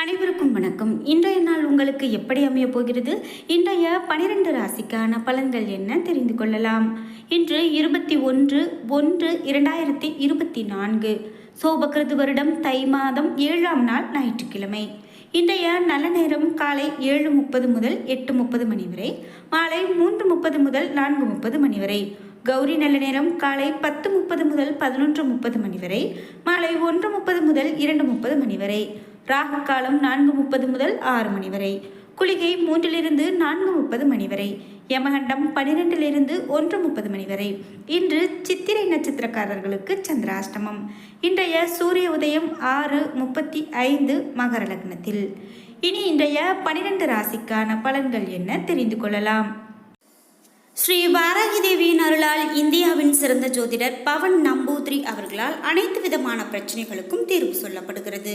அனைவருக்கும் வணக்கம். இன்றைய நாள் உங்களுக்கு எப்படி அமைய போகிறது? இன்றைய பனிரெண்டு ராசிக்கான பலன்கள் என்ன தெரிந்து கொள்ளலாம்? இன்று இருபத்தி ஒன்று ஒன்று இரண்டாயிரத்தி இருபத்தி நான்கு. சோபகிருது வருடம் தை மாதம் ஏழாம் நாள் ஞாயிற்றுக்கிழமை. இன்றைய நல்ல நேரம் காலை ஏழு முப்பது முதல் எட்டு முப்பது மணி வரை மாலை மூன்று முப்பது முதல் நான்கு முப்பது மணி வரை கௌரி நல்ல நேரம் காலை பத்து முப்பது முதல் பதினொன்று முப்பது மணி வரை மாலை ஒன்று முப்பது முதல் இரண்டு முப்பது மணி வரை ராகு காலம் நான்கு முப்பது முதல் ஆறு மணி வரை. குளிகை மூன்றிலிருந்து நான்கு முப்பது மணி வரை. யமகண்டம் பனிரெண்டிலிருந்து ஒன்று முப்பது மணி வரை. இன்று சித்திரை நட்சத்திரக்காரர்களுக்கு சந்திராஷ்டமம். இன்றைய சூரிய உதயம் ஆறு முப்பத்தி ஐந்து மகர லக்னத்தில். இனி இன்றைய பனிரெண்டு ராசிக்கான பலன்கள் என்ன தெரிந்து கொள்ளலாம். ஸ்ரீ வாராகி தேவியின் அருளால் இந்தியாவின் சிறந்த ஜோதிடர் பவன் நம்பூத்ரி அவர்களால் அனைத்து விதமான பிரச்சனைகளுக்கும் தீர்வு சொல்லப்படுகிறது.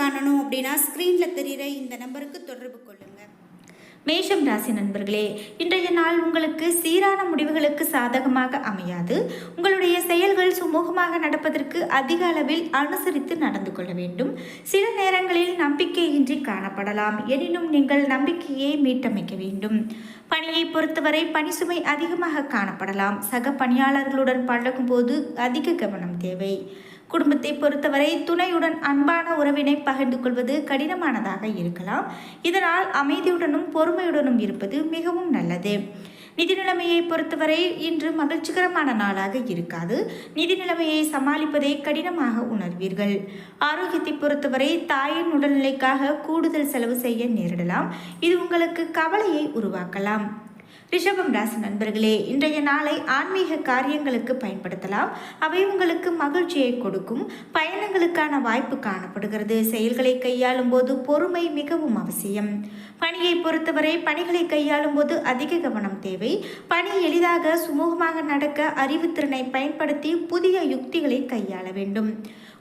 காணணும் அப்படின்னா ஸ்க்ரீனில் தெரிகிற இந்த நம்பருக்கு தொடர்பு கொள்ளுங்கள் மேஷம் ராசி நண்பர்களே இன்றைய நாள் உங்களுக்கு சீரான முடிவுகளுக்கு சாதகமாக அமையாது. உங்களுடைய செயல்கள் சுமூகமாக நடப்பதற்கு அதிக அளவில் அனுசரித்து நடந்து கொள்ள வேண்டும். சில நேரங்களில் நம்பிக்கையின்றி காணப்படலாம். எனினும் நீங்கள் நம்பிக்கையை மீட்டமைக்க வேண்டும். பணியை பொறுத்தவரை பணி சுமை அதிகமாக காணப்படலாம். சக பணியாளர்களுடன் பழகும் போது அதிக கவனம் தேவை. குடும்பத்தை பொறுத்தவரை துணையுடன் அன்பான உறவினை பகிர்ந்து கொள்வது கடினமானதாக இருக்கலாம். இதனால் அமைதியுடனும் பொறுமையுடனும் இருப்பது மிகவும் நல்லது. நிதி நிலைமையை பொறுத்தவரை இன்று மகிழ்ச்சிகரமான நாளாக இருக்காது. நிதி நிலைமையை சமாளிப்பதை கடினமாக உணர்வீர்கள். ஆரோக்கியத்தை பொறுத்தவரை தாயின் உடல்நிலைக்காக கூடுதல் செலவு செய்ய நேரிடலாம். இது உங்களுக்கு கவலையை உருவாக்கலாம். ரிஷபம் ராசி நண்பர்களே இன்றைய நாளை ஆன்மீக காரியங்களுக்கு பயன்படுத்தலாம். அவை உங்களுக்கு மகிழ்ச்சியை கொடுக்கும். பயணங்களுக்கான வாய்ப்பு காணப்படுகிறது. செயல்களை கையாளும் போது பொறுமை மிகவும் அவசியம். பணியை பொறுத்தவரை பணிகளை கையாளும் போது அதிக கவனம் தேவை. பணி எளிதாக சுமூகமாக நடக்க அறிவுத்திறனை பயன்படுத்தி புதிய யுக்திகளை கையாள வேண்டும்.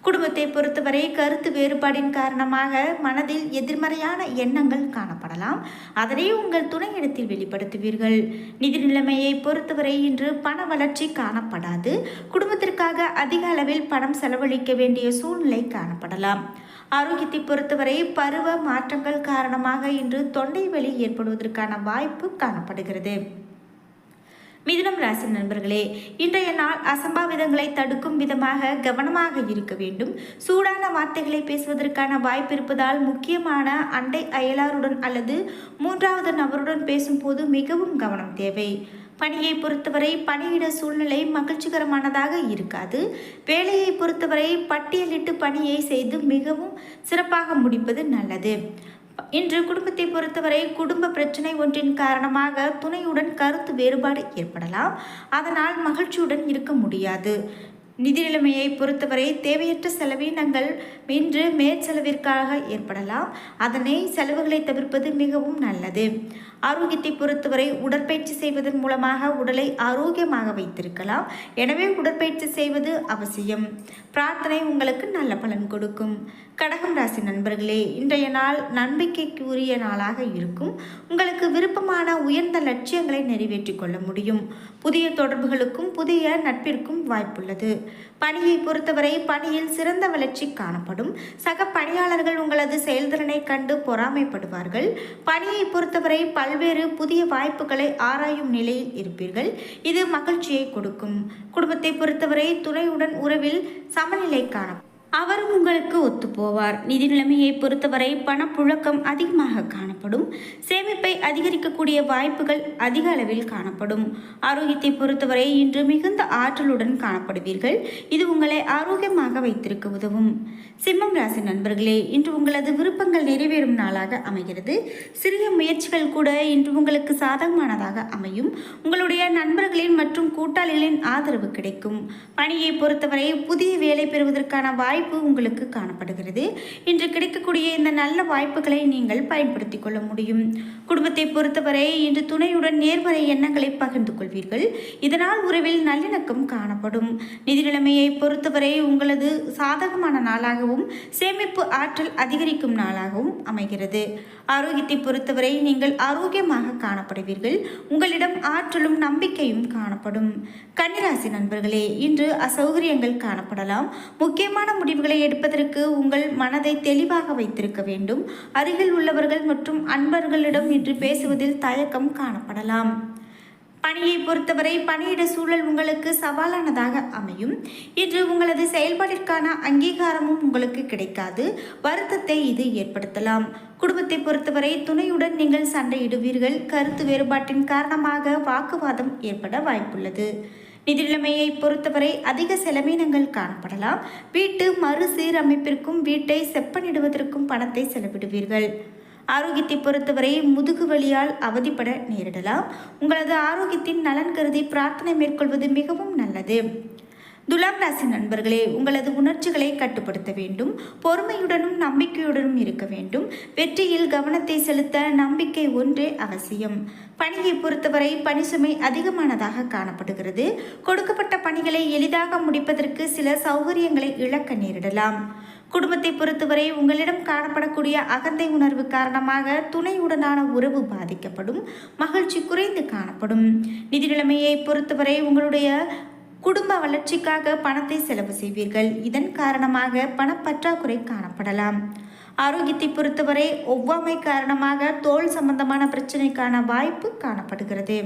குடும்பத்தை பொறுத்தவரை கருத்து வேறுபாடின் காரணமாக மனதில் எதிர்மறையான எண்ணங்கள் காணப்படலாம். அதனை உங்கள் துணையிடத்தில் வெளிப்படுத்துவீர்கள். நிதி நிலைமையை பொறுத்தவரை இன்று பண வளர்ச்சி காணப்படாது. குடும்பத்திற்காக அதிக அளவில் பணம் செலவழிக்க வேண்டிய சூழ்நிலை காணப்படலாம். ஆரோக்கியத்தை பொறுத்தவரை பருவ மாற்றங்கள் காரணமாக இன்று தொண்டை வலி ஏற்படுவதற்கான வாய்ப்பு காணப்படுகிறது. மிதுனம் ராசி நண்பர்களே இன்றைய நாள் அசம்பாவிதங்களை தடுக்கும் விதமாக கவனமாக இருக்க வேண்டும். சூடான வார்த்தைகளை பேசுவதற்கான வாய்ப்பு இருப்பதால் முக்கியமான அண்டை அயலாருடன் அல்லது மூன்றாவது நபருடன் பேசும்போது மிகவும் கவனம் தேவை. பணியை பொறுத்தவரை பணியிட சூழ்நிலை மகிழ்ச்சிகரமானதாக இருக்காது. வேலையை பொறுத்தவரை பட்டியலிட்டு பணியை செய்து மிகவும் சிறப்பாக முடிப்பது நல்லது. இன்று குடும்பத்தை பொறுத்தவரை குடும்ப பிரச்சனை ஒன்றின் காரணமாக துணையுடன் கருத்து வேறுபாடு ஏற்படலாம். அதனால் மகிழ்ச்சியுடன் இருக்க முடியாது. நிதி நிலைமையை பொறுத்தவரை தேவையற்ற செலவினங்கள் இன்று மேற்செலவிற்காக ஏற்படலாம். அதனை செலவுகளை தவிர்ப்பது மிகவும் நல்லது. ஆரோக்கியத்தை பொறுத்தவரை உடற்பயிற்சி செய்வதன் மூலமாக உடலை ஆரோக்கியமாக வைத்திருக்கலாம். எனவே உடற்பயிற்சி செய்வது அவசியம். பிரார்த்தனை உங்களுக்கு நல்ல பலன் கொடுக்கும். கடகம் ராசி நண்பர்களே இன்றைய நாள் நம்பிக்கைக்கு உரிய நாளாக இருக்கும். உங்களுக்கு விருப்பமான உயர்ந்த லட்சியங்களை நிறைவேற்றிக் கொள்ள முடியும். புதிய தொடர்புகளுக்கும் புதிய நட்பிற்கும் வாய்ப்புள்ளது. பணியை பொறுத்தவரை பணியில் சிறந்த வளர்ச்சி காணப்படும். சக பணியாளர்கள் உங்களது செயல்திறனை கண்டு பொறாமைப்படுவார்கள். பணியை பொறுத்தவரை பல்வேறு புதிய வாய்ப்புகளை ஆராயும் நிலையில் இருப்பீர்கள். இது மகிழ்ச்சியை கொடுக்கும். குடும்பத்தை பொறுத்தவரை துணையுடன் உறவில் சமநிலை காணப்படும். அவரும் உங்களுக்கு ஒத்துப்போவார். நிதி நிலைமையை பொறுத்தவரை பணப்புழக்கம் அதிகமாக காணப்படும். சேமிப்பை அதிகரிக்கக்கூடிய வாய்ப்புகள் அதிக அளவில் காணப்படும். ஆரோக்கியத்தை பொறுத்தவரை இன்று மிகுந்த ஆற்றலுடன் காணப்படுவீர்கள். இது உங்களை ஆரோக்கியமாக வைத்திருக்க உதவும். சிம்மம் ராசி நண்பர்களே இன்று உங்களது விருப்பங்கள் நிறைவேறும் நாளாக அமைகிறது. சிறிய முயற்சிகள் கூட இன்று உங்களுக்கு சாதகமானதாக அமையும். உங்களுடைய நண்பர்களின் மற்றும் கூட்டாளிகளின் ஆதரவு கிடைக்கும். பணியை பொறுத்தவரை புதிய வேலை பெறுவதற்கான வாய்ப்பு வாய்ப்பு உங்களுக்கு காணப்படுகிறது. இன்று கிடைக்கக்கூடிய இந்த நல்ல வாய்ப்புகளை நீங்கள் பயன்படுத்திக் கொள்ள முடியும். குடும்பத்தை பொறுத்தவரை இன்று துணையுடன் நேர்மறை எண்ணங்களை பகிர்ந்து கொள்வீர்கள். இதனால் உறவில் நல்லிணக்கம் காணப்படும். நிதி நிலைமையை பொறுத்தவரை உங்களது சாதகமான நாளாகவும் சேமிப்பு ஆற்றல் அதிகரிக்கும் நாளாகவும் அமைகிறது. ஆரோக்கியத்தை பொறுத்தவரை நீங்கள் ஆரோக்கியமாக காணப்படுவீர்கள். உங்களிடம் ஆற்றலும் நம்பிக்கையும் காணப்படும். கன்னிராசி நண்பர்களே இன்று அசௌகரியங்கள் காணப்படலாம். முக்கியமான முடிவுகளை எடுப்பதற்கு உங்கள் மனதை தெளிவாக வைத்திருக்க வேண்டும். அருகில் உள்ளவர்கள் மற்றும் அன்பர்களிடம் இன்று பேசுவதில் தயக்கம் காணப்படலாம். பணியை பொறுத்தவரை பணியிட சூழல் உங்களுக்கு சவாலானதாக அமையும். இன்று உங்களது செயல்பாட்டிற்கான அங்கீகாரமும் உங்களுக்கு கிடைக்காது. வருத்தத்தை இது ஏற்படுத்தலாம். குடும்பத்தை பொறுத்தவரை துணையுடன் நீங்கள் சண்டையிடுவீர்கள். கருத்து வேறுபாட்டின் காரணமாக வாக்குவாதம் ஏற்பட வாய்ப்புள்ளது. நிதிநிலைமையை பொறுத்தவரை அதிக செலவினங்கள் காணப்படலாம். வீட்டு மறுசீரமைப்பிற்கும் வீட்டை செப்பனிடுவதற்கும் பணத்தை செலவிடுவீர்கள். ஆரோக்கியத்தை பொறுத்தவரை முதுகு வலியால் அவதிப்பட நேரிடலாம். உங்களது ஆரோக்கியத்தின் நலன் கருதி பிரார்த்தனை மேற்கொள்வது மிகவும் நல்லது. துலாம் ராசி நண்பர்களே உங்களது உணர்ச்சிகளை கட்டுப்படுத்த வேண்டும். பொறுமையுடனும் நம்பிக்கையுடனும் இருக்க வேண்டும். வெற்றியில் கவனத்தை செலுத்த நம்பிக்கை ஒன்றே அவசியம். பணியை பொறுத்தவரை பணி சுமை அதிகமானதாக காணப்படுகிறது. கொடுக்கப்பட்ட பணிகளை எளிதாக முடிப்பதற்கு சில சௌகரியங்களை இழக்க நேரிடலாம். குடும்பத்தை பொறுத்தவரை உங்களிடம் காணப்படக்கூடிய அகந்தை உணர்வு காரணமாக துணையுடனான உறவு பாதிக்கப்படும். மகிழ்ச்சி குறைந்து காணப்படும். நிதி நிலைமையை பொறுத்தவரை உங்களுடைய குடும்ப வளர்ச்சிக்காக பணத்தை செலவு செய்வீர்கள். இதன் காரணமாக பணப்பற்றாக்குறை காணப்படலாம். ஆரோக்கியத்தை பொறுத்தவரை ஒவ்வாமை காரணமாக தோல் சம்பந்தமான பிரச்சனைக்கான வாய்ப்பு காணப்படுகிறது.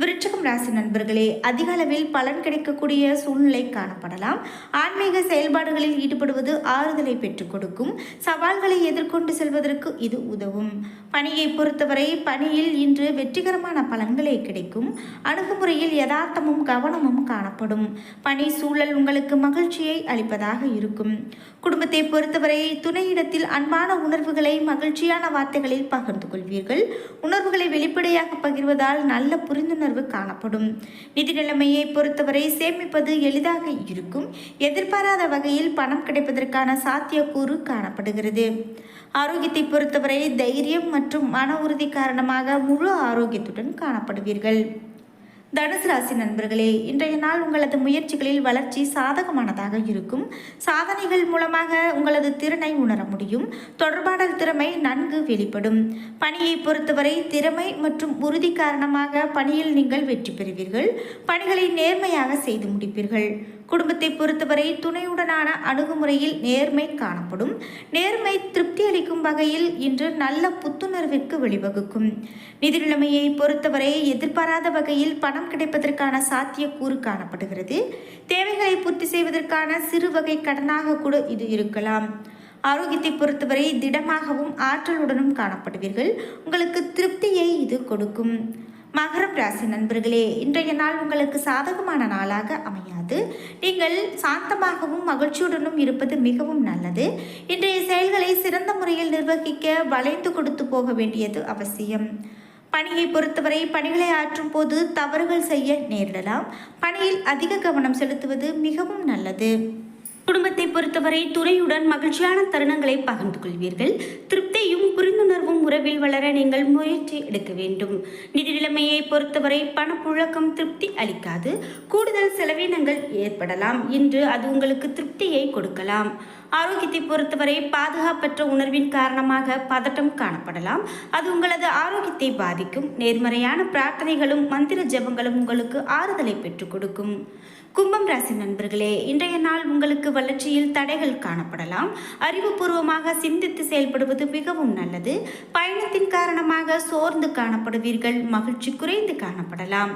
விருட்சகம் ராசி நண்பர்களே அதிக அளவில் பலன் கிடைக்கக்கூடிய சூழ்நிலை காணப்படலாம். ஆன்மீக செயல்பாடுகளில் ஈடுபடுவது ஆறுதலை பெற்றுக் கொடுக்கும். சவால்களை எதிர்கொண்டு செல்வதற்கு இது உதவும். பணியை பொறுத்தவரை பணியில் இன்று வெற்றிகரமான பலன்களே கிடைக்கும். அணுகுமுறையில் யதார்த்தமும் கவனமும் காணப்படும். பணி சூழல் உங்களுக்கு மகிழ்ச்சியை அளிப்பதாக இருக்கும். குடும்பத்தை பொறுத்தவரை துணையிடத்தில் அன்பான உணர்வுகளை மகிழ்ச்சியான வார்த்தைகளில் பகிர்ந்து கொள்வீர்கள். உணர்வுகளை வெளிப்படையாக பகிர்வதால் நல்ல புரிந்துணர்வு காணப்படும். நிதி நிலைமையை பொறுத்தவரை சேமிப்பது எளிதாக இருக்கும். எதிர்பாராத வகையில் பணம் கிடைப்பதற்கான சாத்தியக்கூறு காணப்படுகிறது. ஆரோக்கியத்தை பொறுத்தவரை தைரியம் மற்றும் மன உறுதி காரணமாக முழு ஆரோக்கியத்துடன் காணப்படுவீர்கள். தனுசு ராசி நண்பர்களே இன்றைய நாள் உங்களது முயற்சிகளில் வளர்ச்சி சாதகமானதாக இருக்கும். சாதனைகள் மூலமாக உங்களது திறனை உணர முடியும். தொடர்பாடல் திறமை நன்கு வெளிப்படும். பணியை பொறுத்தவரை திறமை மற்றும் உறுதி காரணமாக பணியில் நீங்கள் வெற்றி பெறுவீர்கள். பணிகளை நேர்மையாக செய்து முடிப்பீர்கள். குடும்பத்தை பொறுத்தவரை துணையுடனான அணுகுமுறையில் நேர்மை காணப்படும். நேர்மை திருப்தி அளிக்கும் வகையில் இன்று நல்ல புத்துணர்விற்கு வழிவகுக்கும். நிதி நிலைமையை பொறுத்தவரை எதிர்பாராத வகையில் பணம் கிடைப்பதற்கான சாத்தியக்கூறு காணப்படுகிறது. தேவைகளை பூர்த்தி செய்வதற்கான சிறு வகை கடனாக கூட இது இருக்கலாம். ஆரோக்கியத்தை பொறுத்தவரை திடமாகவும் ஆற்றலுடனும் காணப்படுவீர்கள். உங்களுக்கு திருப்தியை இது கொடுக்கும். மகரம் ராசி நண்பர்களே இன்றைய நாள் உங்களுக்கு சாதகமான நாளாக அமையாது. நீங்கள் சாந்தமாகவும் மகிழ்ச்சியுடனும் இருப்பது மிகவும் நல்லது. இன்றைய செயல்களை சிறந்த முறையில் நிர்வகிக்க வளைந்து கொடுத்து போக வேண்டியது அவசியம். பணியை பொறுத்தவரை பணிகளை ஆற்றும் போது தவறுகள் செய்ய நேரிடலாம். பணியில் அதிக கவனம் செலுத்துவது மிகவும் நல்லது. குடும்பத்தை பொறுத்தவரை துறையுடன் மகிழ்ச்சியான தருணங்களை பகிர்ந்து கொள்வீர்கள். திருப்தியும் புரிந்துணர்வும் உறவில் வளர நீங்கள் முயற்சி எடுக்க வேண்டும். நிதி நிலைமையை பொறுத்தவரை பணப்புழக்கம் திருப்தி அளிக்காது. கூடுதல் செலவினங்கள் ஏற்படலாம். இன்று அது உங்களுக்கு திருப்தியை கொடுக்கலாம். ஆரோக்கியத்தை பொறுத்தவரை பாதுகாப்பற்ற உணர்வின் காரணமாக பதட்டம் காணப்படலாம். அது உங்களது ஆரோக்கியத்தை பாதிக்கும். நேர்மறையான பிரார்த்தனைகளும் மந்திர ஜெபங்களும் உங்களுக்கு ஆறுதலை பெற்றுக் கொடுக்கும். கும்பம் ராசி நண்பர்களே இன்றைய நாள் உங்களுக்கு வளர்ச்சியில் தடைகள் காணப்படலாம். அறிவுபூர்வமாக சிந்தித்து செயல்படுவது மிகவும் நல்லது. பயணத்தின் காரணமாக சோர்ந்து காணப்படுவீர்கள் மகிழ்ச்சி குறைந்து காணப்படலாம்.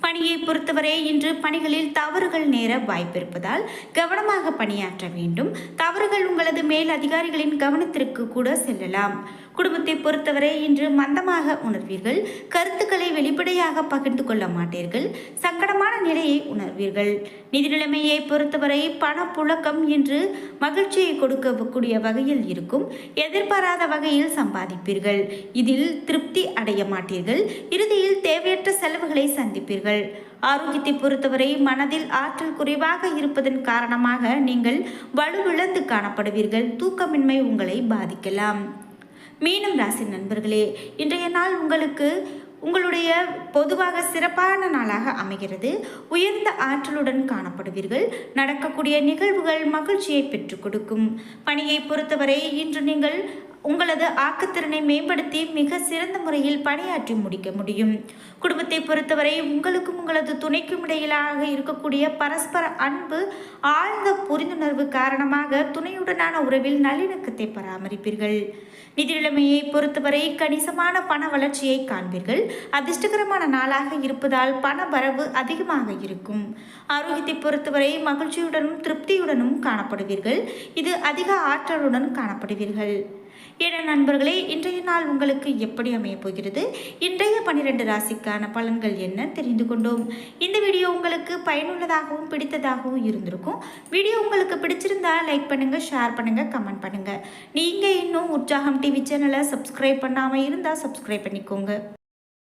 பணியை பொறுத்தவரை இன்று பணிகளில் தவறுகள் நேர வாய்ப்பிருப்பதால் கவனமாக பணியாற்ற வேண்டும். தவறுகள் உங்களது மேல் அதிகாரிகளின் கவனத்திற்கு கூட செல்லலாம். குடும்பத்தை பொறுத்தவரை இன்று மந்தமாக உணர்வீர்கள். கருத்துக்களை வெளிப்படையாக பகிர்ந்து கொள்ள மாட்டீர்கள். சங்கடமான நிலையை உணர்வீர்கள். நிதி நிலைமையை பொறுத்தவரை பணப்புழக்கம் இன்று மகிழ்ச்சியை கொடுக்கக்கூடிய வகையில் இருக்கும். எதிர்பாராத வகையில் சம்பாதிப்பீர்கள். இதில் திருப்தி அடைய மாட்டீர்கள். இறுதியில் தேவையற்ற செலவுகளை சந்திப்பீர்கள். ஆரோக்கியத்தை பொறுத்தவரை மனதில் ஆற்றல் குறைவாக இருப்பதன் காரணமாக நீங்கள் வலுவிழந்து காணப்படுவீர்கள். தூக்கமின்மை உங்களை பாதிக்கலாம். மீனம் ராசி நண்பர்களே இன்றைய நாள் உங்களுக்கு உங்களுடைய பொதுவாக சிறப்பான நாளாக அமைகிறது. உயர்ந்த ஆற்றலுடன் காணப்படுவீர்கள். நடக்கக்கூடிய நிகழ்வுகள் மகிழ்ச்சியை பெற்றுக் கொடுக்கும். பணியை பொறுத்தவரை இன்று நீங்கள் உங்களது ஆக்கத்திறனை மேம்படுத்தி மிக சிறந்த முறையில் பணியாற்றி முடிக்க முடியும். குடும்பத்தை பொறுத்தவரை உங்களுக்கும் உங்களது துணைக்கும் இடையிலாக இருக்கக்கூடிய பரஸ்பர அன்பு ஆழ்ந்த புரிந்துணர்வு காரணமாக துணையுடனான உறவில் நல்லிணக்கத்தை பராமரிப்பீர்கள். நிதி நிலைமையை பொறுத்தவரை கணிசமான பண வளர்ச்சியை காண்பீர்கள். அதிர்ஷ்டகரமான நாளாக இருப்பதால் பண வரவு அதிகமாக இருக்கும். ஆரோக்கியத்தை பொறுத்தவரை மகிழ்ச்சியுடனும் திருப்தியுடனும் காணப்படுவீர்கள். இது அதிக ஆற்றலுடன் காணப்படுவீர்கள். என நண்பர்களே இன்றைய நாள் உங்களுக்கு எப்படி அமையப் போகிறது? இன்றைய பன்னிரெண்டு ராசிக்கான பலன்கள் என்ன தெரிந்து கொண்டோம். இந்த வீடியோ உங்களுக்கு பயனுள்ளதாகவும் பிடித்ததாகவும் இருந்திருக்கும். வீடியோ உங்களுக்கு பிடிச்சிருந்தா லைக் பண்ணுங்கள் ஷேர் பண்ணுங்கள் கமெண்ட் பண்ணுங்கள் நீங்கள் இன்னும் உற்சாகம் டிவி சேனலை சப்ஸ்கிரைப் பண்ணாமல் இருந்தால் சப்ஸ்கிரைப் பண்ணிக்கோங்க.